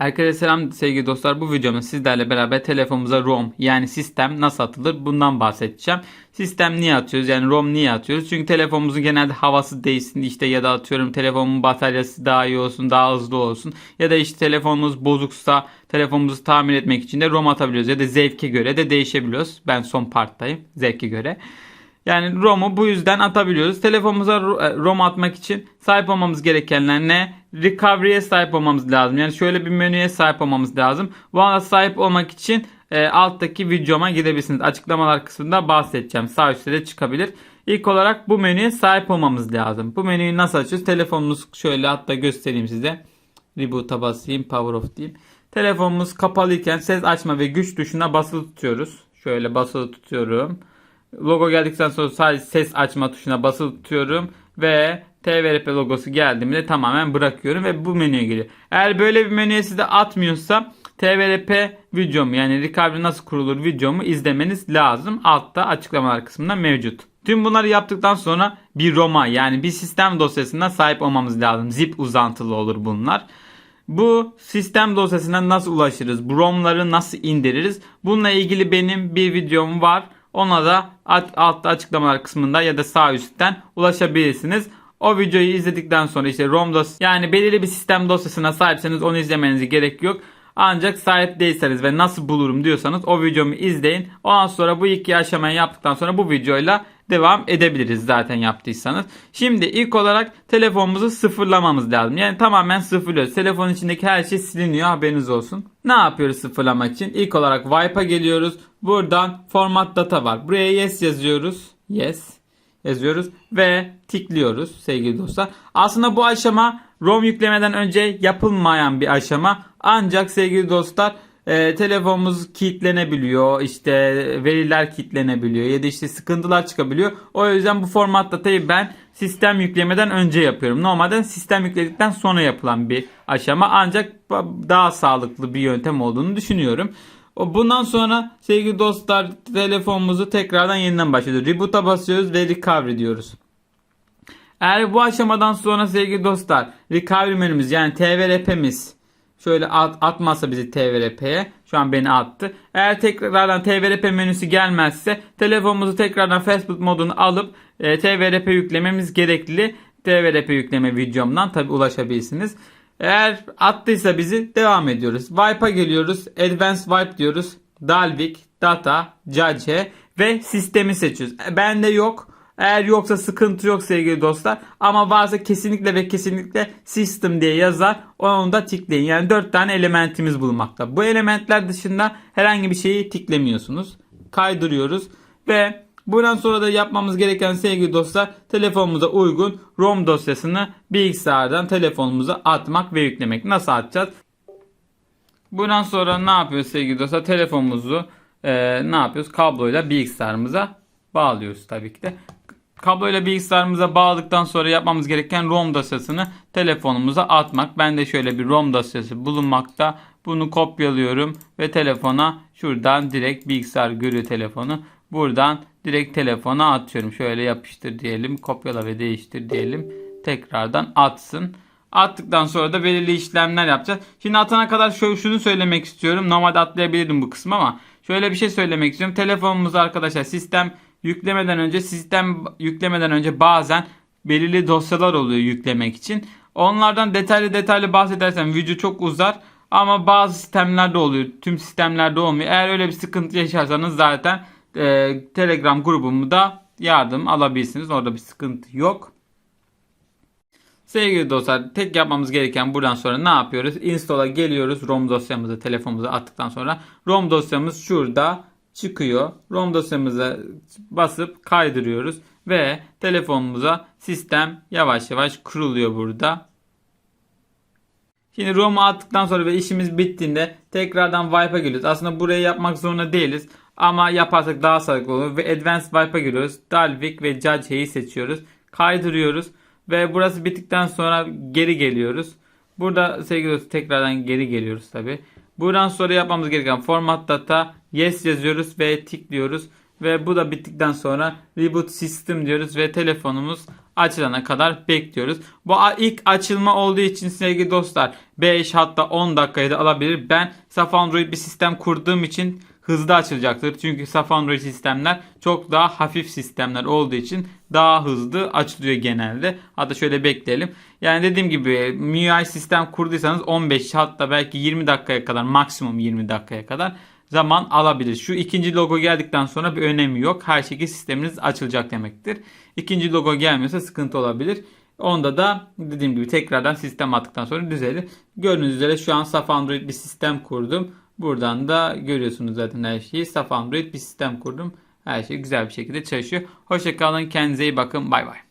Herkese selam sevgili dostlar. Bu videomda sizlerle beraber telefonumuza ROM yani sistem nasıl atılır bundan bahsedeceğim. Sistem niye atıyoruz yani ROM niye atıyoruz? Çünkü telefonumuzun genelde havası değişsin işte ya da atıyorum telefonumun bataryası daha iyi olsun daha hızlı olsun. Ya da işte telefonumuz bozuksa telefonumuzu tamir etmek için de ROM atabiliyoruz. Ya da zevke göre de değişebiliyoruz. Ben son parttayım zevke göre. Yani ROM'u bu yüzden atabiliyoruz. Telefonumuza e, ROM atmak için sahip olmamız gerekenler ne? Recovery'e sahip olmamız lazım. Yani şöyle bir menüye sahip olmamız lazım. Bu ana sahip olmak için e, alttaki videoma gidebilirsiniz. Açıklamalar kısmında bahsedeceğim. Sağ üstte de çıkabilir. İlk olarak bu menüye sahip olmamız lazım. Bu menüyü nasıl açıyoruz? Telefonumuz şöyle hatta göstereyim size. Reboot'a basayım. Power off diyeyim. Telefonumuz kapalıyken ses açma ve güç tuşuna basılı tutuyoruz. Şöyle basılı tutuyorum. Logo geldikten sonra sadece ses açma tuşuna basılı tutuyorum ve TVRP logosu geldiğinde tamamen bırakıyorum ve bu menüye geliyor. Eğer böyle bir menüye size atmıyorsa TVRP videomu yani recovery nasıl kurulur videomu izlemeniz lazım. Altta açıklamalar kısmında mevcut. Tüm bunları yaptıktan sonra bir ROM'a yani bir sistem dosyasına sahip olmamız lazım. Zip uzantılı olur bunlar. Bu sistem dosyasına nasıl ulaşırız? Bu ROM'ları nasıl indiririz? Bununla ilgili benim bir videom var. Ona da alt- altta açıklamalar kısmında ya da sağ üstten ulaşabilirsiniz. O videoyu izledikten sonra işte ROM dos yani belirli bir sistem dosyasına sahipseniz onu izlemenize gerek yok. Ancak sahip değilseniz ve nasıl bulurum diyorsanız o videomu izleyin. Ondan sonra bu iki aşamayı yaptıktan sonra bu videoyla devam edebiliriz zaten yaptıysanız. Şimdi ilk olarak telefonumuzu sıfırlamamız lazım. Yani tamamen sıfırlıyoruz. Telefonun içindeki her şey siliniyor haberiniz olsun. Ne yapıyoruz sıfırlamak için? İlk olarak Wipe'a geliyoruz. Buradan Format Data var. Buraya Yes yazıyoruz. Yes yazıyoruz ve tikliyoruz sevgili dostlar. Aslında bu aşama ROM yüklemeden önce yapılmayan bir aşama. Ancak sevgili dostlar e, telefonumuz kilitlenebiliyor. işte veriler kilitlenebiliyor ya da işte sıkıntılar çıkabiliyor. O yüzden bu format datayı ben sistem yüklemeden önce yapıyorum. Normalde sistem yükledikten sonra yapılan bir aşama ancak daha sağlıklı bir yöntem olduğunu düşünüyorum. Bundan sonra sevgili dostlar telefonumuzu tekrardan yeniden başlıyoruz. Reboot'a basıyoruz ve recovery diyoruz. Eğer bu aşamadan sonra sevgili dostlar recovery menümüz yani TVRP'miz şöyle at, atmazsa bizi TVRP'ye şu an beni attı. Eğer tekrardan TVRP menüsü gelmezse telefonumuzu tekrardan Facebook modunu alıp e, TVRP yüklememiz gerekli. TVRP yükleme videomdan tabi ulaşabilirsiniz. Eğer attıysa bizi devam ediyoruz. Wipe'a geliyoruz. Advanced Wipe diyoruz. Dalvik, Data, Judge ve sistemi seçiyoruz. E, Bende yok. Eğer yoksa sıkıntı yok sevgili dostlar. Ama varsa kesinlikle ve kesinlikle system diye yazar. Onu da tikleyin. Yani 4 tane elementimiz bulunmakta. Bu elementler dışında herhangi bir şeyi tiklemiyorsunuz. Kaydırıyoruz. Ve bundan sonra da yapmamız gereken sevgili dostlar telefonumuza uygun ROM dosyasını bilgisayardan telefonumuza atmak ve yüklemek. Nasıl atacağız? Bundan sonra ne yapıyoruz sevgili dostlar? Telefonumuzu e, ne yapıyoruz? Kabloyla bilgisayarımıza bağlıyoruz tabii ki de. Kabloyla bilgisayarımıza bağladıktan sonra yapmamız gereken ROM dosyasını telefonumuza atmak. Ben de şöyle bir ROM dosyası bulunmakta. Bunu kopyalıyorum ve telefona şuradan direkt bilgisayar görüyor telefonu. Buradan direkt telefona atıyorum. Şöyle yapıştır diyelim. Kopyala ve değiştir diyelim. Tekrardan atsın. Attıktan sonra da belirli işlemler yapacağız. Şimdi atana kadar şöyle şunu söylemek istiyorum. Normalde atlayabilirim bu kısmı ama şöyle bir şey söylemek istiyorum. Telefonumuz arkadaşlar sistem yüklemeden önce sistem yüklemeden önce bazen belirli dosyalar oluyor yüklemek için. Onlardan detaylı detaylı bahsedersem video çok uzar. Ama bazı sistemlerde oluyor. Tüm sistemlerde olmuyor. Eğer öyle bir sıkıntı yaşarsanız zaten e, Telegram grubumda yardım alabilirsiniz. Orada bir sıkıntı yok. Sevgili dostlar tek yapmamız gereken buradan sonra ne yapıyoruz? Install'a geliyoruz. ROM dosyamızı telefonumuza attıktan sonra ROM dosyamız şurada çıkıyor. ROM dosyamıza basıp kaydırıyoruz ve telefonumuza sistem yavaş yavaş kuruluyor burada. Şimdi ROM'u attıktan sonra ve işimiz bittiğinde tekrardan Wipe'a geliyoruz. Aslında burayı yapmak zorunda değiliz. Ama yaparsak daha sağlıklı olur. Ve Advanced Wipe'a giriyoruz. Dalvik ve Judge'yi seçiyoruz. Kaydırıyoruz. Ve burası bittikten sonra geri geliyoruz. Burada sevgili dostlar tekrardan geri geliyoruz tabi. Buradan sonra yapmamız gereken format data yes yazıyoruz ve tıklıyoruz. Ve bu da bittikten sonra reboot system diyoruz ve telefonumuz açılana kadar bekliyoruz. Bu ilk açılma olduğu için sevgili dostlar 5 hatta 10 dakikayı da alabilir. Ben saf Android bir sistem kurduğum için hızlı açılacaktır. Çünkü saf Android sistemler çok daha hafif sistemler olduğu için daha hızlı açılıyor genelde. Hatta şöyle bekleyelim. Yani dediğim gibi MIUI sistem kurduysanız 15 hatta belki 20 dakikaya kadar maksimum 20 dakikaya kadar zaman alabilir. Şu ikinci logo geldikten sonra bir önemi yok. Her şekilde sisteminiz açılacak demektir. İkinci logo gelmiyorsa sıkıntı olabilir. Onda da dediğim gibi tekrardan sistem attıktan sonra düzelir. Gördüğünüz üzere şu an saf Android bir sistem kurdum. Buradan da görüyorsunuz zaten her şeyi. Saf Android bir sistem kurdum. Her şey güzel bir şekilde çalışıyor. Hoşçakalın. Kendinize iyi bakın. Bay bay.